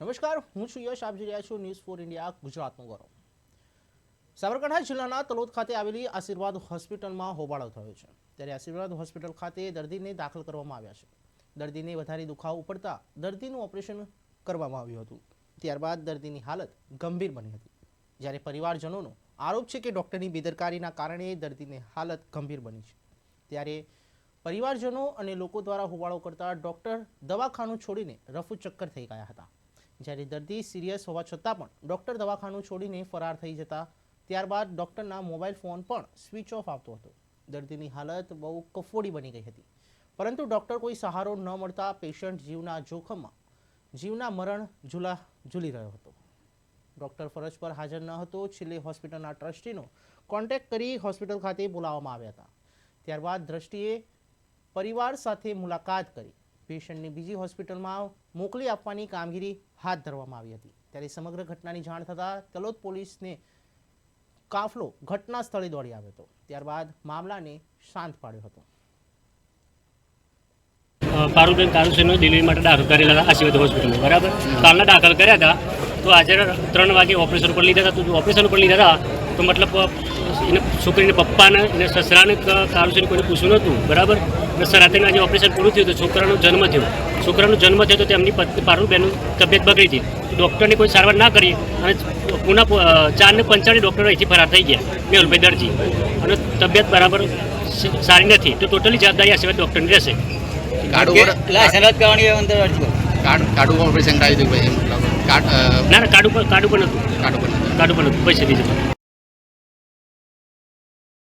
નમસ્કાર, હું છું યશ, આપ રહ્યા છો ન્યૂઝ ફોર ઇન્ડિયા ગુજરાતનું ગૌરવ. સાબરકાંઠા જિલ્લાના તલોદ ખાતે આવેલી આશીર્વાદ હોસ્પિટલમાં હોબાળો થયો છે. ત્યારે આશીર્વાદ હોસ્પિટલ ખાતે દર્દીને દાખલ કરવામાં આવ્યા છે. દર્દીને વધારે દુખાવો પડતા દર્દીનું ઓપરેશન કરવામાં આવ્યું હતું. ત્યારબાદ દર્દીની હાલત ગંભીર બની હતી. જ્યારે પરિવારજનોનો આરોપ છે કે ડૉક્ટરની બેદરકારીના કારણે દર્દીની હાલત ગંભીર બની છે. ત્યારે પરિવારજનો અને લોકો દ્વારા હોબાળો કરતા ડૉક્ટર દવાખાનું છોડીને રફુ ચક્કર થઈ ગયા હતા. જ્યારે દર્દી સિરિયસ હોવા છતાં પણ ડૉક્ટર દવાખાનું છોડીને ફરાર થઈ જતા, ત્યારબાદ ડૉક્ટરના મોબાઈલ ફોન પણ સ્વિચ ઓફ આવતો હતો. દર્દીની હાલત બહુ કફોડી બની ગઈ હતી. પરંતુ ડૉક્ટર કોઈ સહારો ન મળતા પેશન્ટ જીવના જોખમમાં, જીવના મરણ ઝૂલા, ઝૂલી રહ્યો હતો. ડૉક્ટર ફરજ પર હાજર ન હતો, છેલ્લે હોસ્પિટલના ટ્રસ્ટીનો કોન્ટેક્ટ કરી હોસ્પિટલ ખાતે બોલાવવામાં આવ્યા હતા. ત્યારબાદ દ્રષ્ટિએ પરિવાર સાથે મુલાકાત કરી. પેશન્ટને બીજી હોસ્પિટલમાં મોકલી આપવાની કામગીરી હાથ ધરવામાં આવી હતી. ત્યારે સમગ્ર ઘટનાની જાણ થતાં તલોદ પોલીસને કાફલો ઘટના સ્થળે દોડી આવ્યો હતો. ત્યારબાદ મામલાને શાંત પાડ્યો હતો. પારુબેન કારુસેનો ડિલિવરી માટે દાખલ કરેલા હતા આશીર્વાદ હોસ્પિટલમાં, બરાબર? કાલના દાખલ કર્યા હતા, તો આજે ત્રણ વાગે ઓપરેશન પર લીધા હતા, તો ઓપરેશન પર લીધા હતા તો મતલબ એને છોકરીને પપ્પાને એને સસરાને સારું છે કોઈને પૂછ્યું નહોતું બરાબર? અને સરાતેને આજે ઓપરેશન પૂરું થયું તો છોકરાનો જન્મ થયો. છોકરાનો જન્મ થયો તો તેમની પત્ની પારુબેનનું તબિયત બગડી હતી. ડૉક્ટરની કોઈ સારવાર ના કરી અને પુના ચારને પંચાણી ડૉક્ટરો અહીંથી ફરાર થઈ ગયા મેહુલભાઈ દરજી. અને તબિયત બરાબર સારી નથી. તો ટોટલી જવાબદારી સિવાય ડૉક્ટરની રહેશે. કાઢું ઓપરેશન કરાવી દીધું ના ના કાઢું પણ કાઢું પણ હતું કાઢું પણ કાઢું પણ હતું પૈસા દીધું.